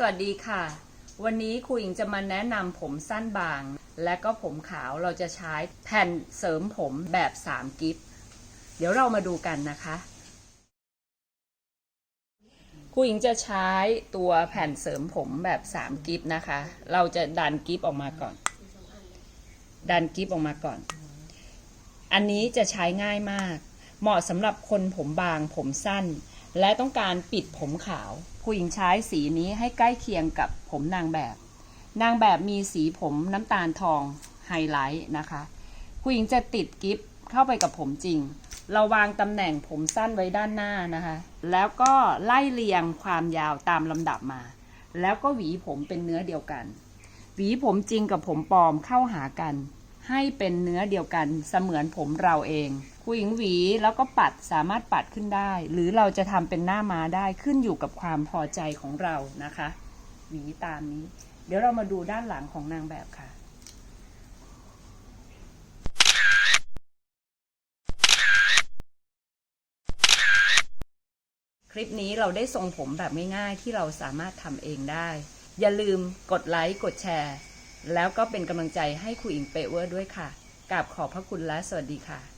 สวัสดีค่ะ วันนี้ครูหญิงจะมาแนะนำผมสั้นบาง และก็ผมขาวเราจะใช้แผ่นเสริมผมแบบ 3 กิฟเดี๋ยวเรามาดูกันนะคะครูหญิงจะใช้ตัวแผ่นเสริมผมแบบ 3 กิฟนะคะ เราจะดันกิฟออกมาก่อน ดันกิฟออกมาก่อน อันนี้จะใช้ง่ายมาก เหมาะสำหรับคนผมบางผมสั้น และต้องการปิดผมขาว ผู้หญิงใช้สีนี้ให้ใกล้เคียงกับผมนางแบบ นางแบบมีสีผมน้ำตาลทองไฮไลท์นะคะ ผู้หญิงจะติดกิฟเข้าไปกับผมจริง เราวางตำแหน่งผมสั้นไว้ด้านหน้านะคะ แล้วก็ไล่เรียงความยาวตามลำดับมา แล้วก็หวีผมเป็นเนื้อเดียวกัน หวีผมจริงกับผมปลอมเข้าหากัน ให้เป็นเนื้อเดียวกันเสมือนผมเราเองผู้หญิงหวีแล้วก็ปัดสามารถปัดขึ้นได้ หรือเราจะทำเป็นหน้าม้าได้ขึ้นอยู่กับความพอใจของเรานะคะ หวีตามนี้ เดี๋ยวเรามาดูด้านหลังของนางแบบค่ะคลิปนี้เราได้ทรงผมแบบง่ายๆที่เราสามารถทำเองได้ อย่าลืมกดไลค์ กดแชร์ แล้วก็เป็นกำลังใจให้ครูอิงเปเวอร์ด้วยค่ะกราบขอบพระคุณและสวัสดีค่ะ